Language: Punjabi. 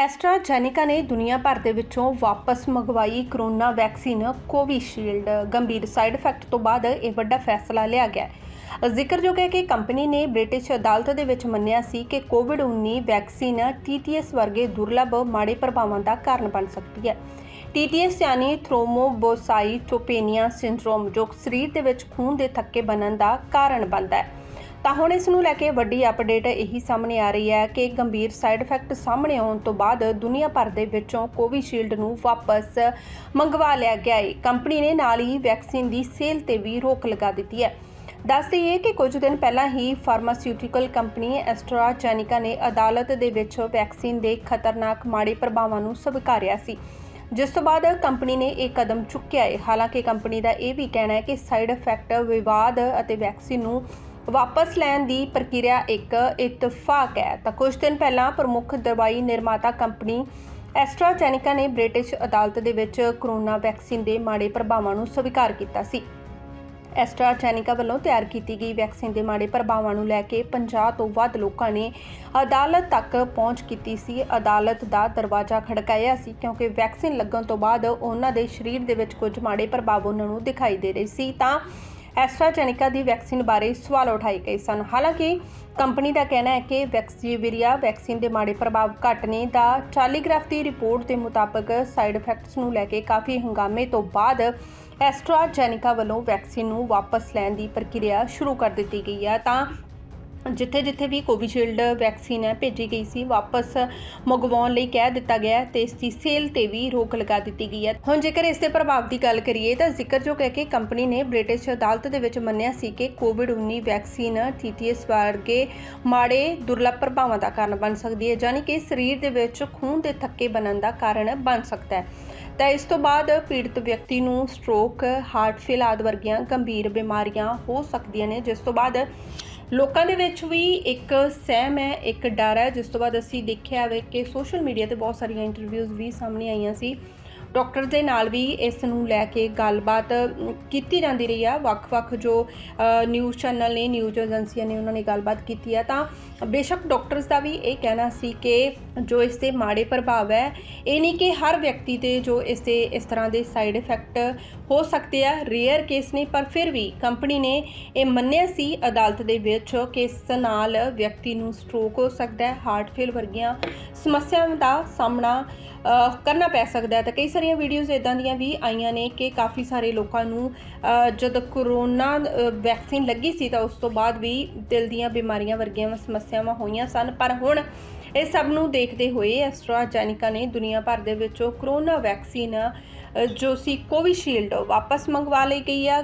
ਐਸਟਰਾਜੈਨੇਕਾ ਨੇ ਦੁਨੀਆ ਭਰ ਦੇ ਵਿੱਚੋਂ ਵਾਪਸ ਮੰਗਵਾਈ ਕਰੋਨਾ ਵੈਕਸੀਨ ਕੋਵਿਸ਼ੀਲਡ। ਗੰਭੀਰ ਸਾਈਡ ਇਫੈਕਟ ਤੋਂ ਬਾਅਦ ਇਹ ਵੱਡਾ ਫੈਸਲਾ ਲਿਆ ਗਿਆ ਹੈ। ਜ਼ਿਕਰਯੋਗ ਹੈ ਕਿ ਕੰਪਨੀ ਨੇ ਬ੍ਰਿਟਿਸ਼ ਅਦਾਲਤ ਦੇ ਵਿੱਚ ਮੰਨਿਆ ਸੀ ਕਿ ਕੋਵਿਡ-19 ਵੈਕਸੀਨ TTS ਵਰਗੇ ਦੁਰਲੱਭ ਮਾੜੇ ਪ੍ਰਭਾਵਾਂ ਦਾ ਕਾਰਨ ਬਣ ਸਕਦੀ ਹੈ। TTS ਯਾਨੀ ਥ੍ਰੋਮੋਬੋਸਾਈਟੋਪੇਨੀਆ ਸਿੰਡਰੋਮ, ਜੋ ਸਰੀਰ ਦੇ ਵਿੱਚ ਖੂਨ ਦੇ ਥੱਕੇ ਬਣਨ ਦਾ ਕਾਰਨ ਬਣਦਾ ਹੈ। ਤਾਂ ਹੁਣ ਇਸ ਨੂੰ ਲੈ ਕੇ ਵੱਡੀ ਅਪਡੇਟ ਇਹੀ ਸਾਹਮਣੇ ਆ ਰਹੀ ਹੈ ਕਿ ਗੰਭੀਰ ਸਾਈਡ ਇਫੈਕਟ ਸਾਹਮਣੇ ਆਉਣ ਤੋਂ ਬਾਅਦ ਦੁਨੀਆ ਭਰ ਦੇ ਵਿੱਚੋਂ ਕੋਵਿਸ਼ੀਲਡ ਨੂੰ ਵਾਪਸ ਮੰਗਵਾ ਲਿਆ ਗਿਆ ਹੈ। ਕੰਪਨੀ ਨੇ ਨਾਲ ਹੀ ਵੈਕਸੀਨ ਦੀ ਸੇਲ ਤੇ ਵੀ ਰੋਕ ਲਗਾ ਦਿੱਤੀ ਹੈ। ਦੱਸ ਦਈਏ ਕਿ ਕੁਝ ਦਿਨ ਪਹਿਲਾਂ ਹੀ ਫਾਰਮਾਸਿਊਟੀਕਲ ਕੰਪਨੀ ਐਸਟਰਾਜੈਨੇਕਾ ਨੇ ਅਦਾਲਤ ਦੇ ਵਿੱਚ ਵੈਕਸੀਨ ਦੇ ਖਤਰਨਾਕ ਮਾੜੇ ਪ੍ਰਭਾਵਾਂ ਨੂੰ ਸਵੀਕਾਰਿਆ ਸੀ। ਜਿਸ ਤੋਂ ਬਾਅਦ ਕੰਪਨੀ ਨੇ ਇਹ ਕਦਮ ਚੁੱਕਿਆ ਹੈ। ਹਾਲਾਂਕਿ ਕੰਪਨੀ ਦਾ ਇਹ ਵੀ ਕਹਿਣਾ ਹੈ ਕਿ ਸਾਈਡ ਇਫੈਕਟ ਵਿਵਾਦ ਅਤੇ ਵੈਕਸੀਨ ਨੂੰ ਵਾਪਸ ਲੈਣ ਦੀ ਪ੍ਰਕਿਰਿਆ ਇੱਕ ਇਤਫਾਕ ਹੈ। ਤਾਂ ਕੁਝ ਦਿਨ ਪਹਿਲਾਂ ਪ੍ਰਮੁੱਖ ਦਵਾਈ ਨਿਰਮਾਤਾ ਕੰਪਨੀ ਐਸਟਰਾਜੈਨੇਕਾ ਨੇ ਬ੍ਰਿਟਿਸ਼ ਅਦਾਲਤ ਦੇ ਵਿੱਚ ਕਰੋਨਾ ਵੈਕਸੀਨ ਦੇ ਮਾੜੇ ਪ੍ਰਭਾਵਾਂ ਨੂੰ ਸਵੀਕਾਰ ਕੀਤਾ ਸੀ। ਐਸਟਰਾਜੈਨੇਕਾ ਵੱਲੋਂ ਤਿਆਰ ਕੀਤੀ ਗਈ ਵੈਕਸੀਨ ਦੇ ਮਾੜੇ ਪ੍ਰਭਾਵਾਂ ਨੂੰ ਲੈ ਕੇ 50 ਤੋਂ ਵੱਧ ਲੋਕਾਂ ਨੇ ਅਦਾਲਤ ਤੱਕ ਪਹੁੰਚ ਕੀਤੀ ਸੀ। ਅਦਾਲਤ ਦਾ ਦਰਵਾਜ਼ਾ ਖੜਕਾਇਆ ਸੀ ਕਿਉਂਕਿ ਵੈਕਸੀਨ ਲੱਗਣ ਤੋਂ ਬਾਅਦ ਉਹਨਾਂ ਦੇ ਸਰੀਰ ਦੇ ਵਿੱਚ ਕੁਝ ਮਾੜੇ ਪ੍ਰਭਾਵ ਉਹਨਾਂ ਨੂੰ ਦਿਖਾਈ ਦੇ ਰਹੇ ਸੀ। ਤਾਂ ਐਸਟਰਾਜੈਨੇਕਾ ਦੀ ਵੈਕਸੀਨ ਬਾਰੇ ਸਵਾਲ ਉਠਾਏ ਗਏ ਸਨ। ਹਾਲਾਂਕਿ, ਕੰਪਨੀ ਦਾ ਕਹਿਣਾ ਹੈ ਕਿ ਵੈਕਸੀਵੀਰੀਆ ਵੈਕਸੀਨ ਦੇ ਮਾੜੇ ਪ੍ਰਭਾਵ ਘੱਟ ਨੇ ਦਾ ਟੈਲੀਗ੍ਰਾਫ ਦੀ ਰਿਪੋਰਟ ਦੇ ਮੁਤਾਬਕ ਸਾਈਡ ਇਫੈਕਟਸ ਨੂੰ ਲੈ ਕੇ ਕਾਫੀ ਹੰਗਾਮੇ ਤੋਂ ਬਾਅਦ ਐਸਟਰਾਜੈਨੇਕਾ ਵੱਲੋਂ ਵੈਕਸੀਨ ਨੂੰ ਵਾਪਸ ਲੈਣ ਦੀ ਪ੍ਰਕਿਰਿਆ ਸ਼ੁਰੂ ਕਰ ਦਿੱਤੀ ਗਈ ਹੈ। ਤਾਂ ਜਿੱਥੇ ਜਿੱਥੇ ਵੀ ਕੋਵਿਸ਼ੀਲਡ ਵੈਕਸੀਨ ਹੈ ਭੇਜੀ ਗਈ ਸੀ, ਵਾਪਸ ਮੰਗਵਾਉਣ ਲਈ ਕਹਿ ਦਿੱਤਾ ਗਿਆ ਹੈ ਤੇ ਇਸ ਦੀ ਸੇਲ ਤੇ ਵੀ ਰੋਕ ਲਗਾ ਦਿੱਤੀ ਗਈ ਹੈ। ਹੁਣ ਜੇਕਰ ਇਸ ਦੇ ਪ੍ਰਭਾਵ ਦੀ ਗੱਲ ਕਰੀਏ ਤਾਂ ਜ਼ਿਕਰਯੋਗ ਹੈ ਕਿ ਕੰਪਨੀ ਨੇ ਬ੍ਰਿਟਿਸ਼ ਅਦਾਲਤ ਦੇ ਵਿੱਚ ਮੰਨਿਆ ਸੀ ਕਿ ਕੋਵਿਡ-19 ਵੈਕਸੀਨ TTS ਵਰਗੇ ਮਾੜੇ, ਦੁਰਲੱਭ ਪ੍ਰਭਾਵਾਂ ਦਾ ਕਾਰਨ ਬਣ ਸਕਦੀ ਹੈ ਯਾਨੀ ਕਿ ਸਰੀਰ ਦੇ ਵਿੱਚ ਖੂਨ ਦੇ ਥੱਕੇ ਬਣਨ ਦਾ ਕਾਰਨ ਬਣ ਸਕਦਾ ਹੈ। ਤਾਂ ਇਸ ਤੋਂ ਬਾਅਦ ਪੀੜਤ ਵਿਅਕਤੀ ਨੂੰ ਸਟ੍ਰੋਕ ਹਾਰਟ ਫੇਲ ਆਦਿ ਵਰਗੀਆਂ ਗੰਭੀਰ ਬਿਮਾਰੀਆਂ ਹੋ ਸਕਦੀਆਂ ਨੇ, ਜਿਸ ਤੋਂ ਬਾਅਦ ਲੋਕਾਂ ਦੇ ਵਿੱਚ ਵੀ ਇੱਕ ਸਹਿਮ ਹੈ, ਇੱਕ ਡਰ ਹੈ। ਜਿਸ ਤੋਂ ਬਾਅਦ ਅਸੀਂ ਦੇਖਿਆ ਹੈ ਕਿ ਸੋਸ਼ਲ ਮੀਡੀਆ ਤੇ ਬਹੁਤ ਸਾਰੀਆਂ ਇੰਟਰਵਿਊਜ਼ ਵੀ ਸਾਹਮਣੇ ਆਈਆਂ ਸੀ। ਡਾਕਟਰ ਦੇ ਨਾਲ ਵੀ ਇਸ ਨੂੰ ਲੈ ਕੇ ਗੱਲਬਾਤ ਕੀਤੀ ਜਾਂਦੀ ਰਹੀ ਆ। ਵੱਖ-ਵੱਖ ਜੋ ਨਿਊਜ਼ ਚੈਨਲ ਨੇ ਨਿਊਜ਼ ਏਜੰਸੀਆਂ ਨੇ ਉਹਨਾਂ ਨੇ ਗੱਲਬਾਤ ਕੀਤੀ ਆ। ਤਾਂ ਬੇਸ਼ੱਕ ਡਾਕਟਰਸ ਦਾ ਵੀ ਇਹ ਕਹਿਣਾ ਸੀ ਕਿ ਜੋ ਇਸ ਦੇ ਮਾੜੇ ਪ੍ਰਭਾਵ ਹੈ ਇਹ ਨਹੀਂ ਕਿ ਹਰ ਵਿਅਕਤੀ ਤੇ ਜੋ ਇਸ ਦੇ ਇਸ ਤਰ੍ਹਾਂ ਦੇ ਸਾਈਡ ਇਫੈਕਟ ਹੋ ਸਕਦੇ ਆ ਰੇਅਰ ਕੇਸ ਨੇ ਪਰ ਫਿਰ ਵੀ ਕੰਪਨੀ ਨੇ ਇਹ ਮੰਨਿਆ ਸੀ ਅਦਾਲਤ ਦੇ ਵਿੱਚ ਕਿ ਇਸ ਨਾਲ ਵਿਅਕਤੀ ਨੂੰ ਸਟ੍ਰੋਕ ਹੋ ਸਕਦਾ ਹੈ ਹਾਰਟ ਫੇਲ ਵਰਗੀਆਂ ਸਮੱਸਿਆਵਾਂ ਦਾ ਸਾਹਮਣਾ ਕਰਨਾ ਪੈ ਸਕਦਾ ਹੈ। ਤਾਂ ਕਈ ਸਾਰੀਆਂ ਵੀਡੀਓਜ਼ ਇਦਾਂ ਦੀਆਂ ਵੀ ਆਈਆਂ ਨੇ ਕਿ ਕਾਫੀ ਸਾਰੇ ਲੋਕਾਂ ਨੂੰ ਅਹ, ਜਦ ਕਰੋਨਾ ਵੈਕਸੀਨ ਲੱਗੀ ਸੀ ਤਾਂ ਉਸ ਤੋਂ ਬਾਅਦ ਵੀ ਦਿਲ ਦੀਆਂ ਬਿਮਾਰੀਆਂ ਵਰਗੀਆਂ ਸਮੱਸਿਆਵਾਂ ਹੋਈਆਂ ਸਨ ਪਰ ਹੁਣ ਇਹ ਸਭ ਨੂੰ ਦੇਖਦੇ ਹੋਏ ਐਸਟਰਾਜੈਨਿਕਾ ਨੇ ਦੁਨੀਆ ਭਰ ਦੇ ਵਿੱਚੋਂ ਕੋਰੋਨਾ ਵੈਕਸੀਨ ਜੋ ਸੀ ਕੋਵਿਸ਼ੀਲਡ ਵਾਪਸ ਮੰਗਵਾ ਲਈ ਗਈ ਆ।